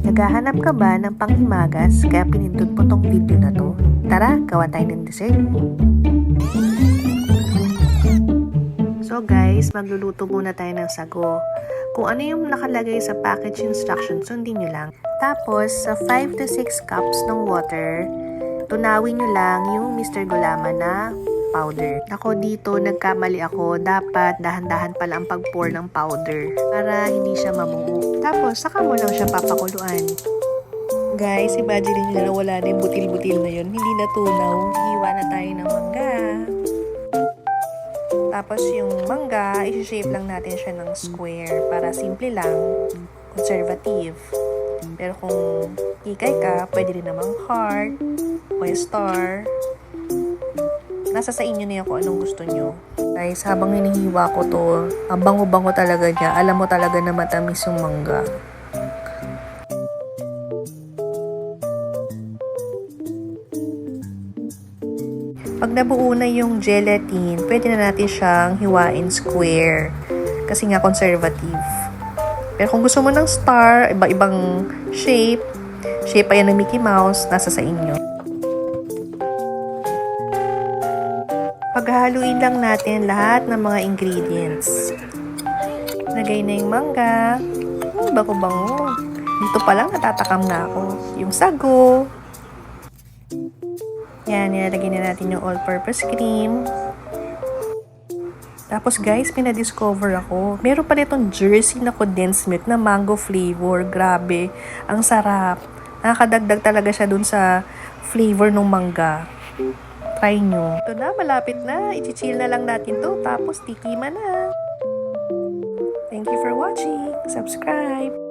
Naghahanap ka ba ng panghimagas kaya pinindot mo tong video na to? Tara, gawa tayo ng dessert. So guys, magluluto muna tayo ng sago. Kung ano yung nakalagay sa package instructions, sundin nyo lang. Tapos, sa 5 to 6 cups ng water, tunawin nyo lang yung Mr. Gulama na powder. Ako dito, nagkamali ako. Dapat dahan-dahan pala ang pag-pour ng powder para hindi siya mamuo. Tapos, saka mo lang siya papakuluan. Guys, imagine nyo na wala na yung butil-butil na yun. Hindi natunaw. Hiwa na tayo ng mangga. Tapos yung mangga, isi-shape lang natin siya ng square para simple lang, conservative. Pero kung ikay ka, pwede rin namang heart o star. Nasa sa inyo na yan kung anong gusto nyo. Guys, habang hinihiwa ko to, ang bango-bango talaga niya. Alam mo talaga na matamis yung mangga. Pag nabuo na yung gelatin, pwede na natin siyang hiwain square. Kasi nga conservative. Pero kung gusto mo ng star, iba-ibang shape, shape pa yan ng Mickey Mouse, nasa sa inyo. Paghahaluin lang natin lahat ng mga ingredients. Lagay na yung mangga. Hmm, bango-bango. Dito pa lang natatakam na ako. Yung sago. Yan, nilalagay na natin yung all-purpose cream. Tapos guys, pinadiscover ako. Meron pala itong jersey na condensed milk na mango flavor. Grabe, ang sarap. Nakakadagdag talaga siya dun sa flavor ng mangga. Try nyo. Ito na, malapit na. I-chill na lang natin to. Tapos, tikima na. Thank you for watching. Subscribe.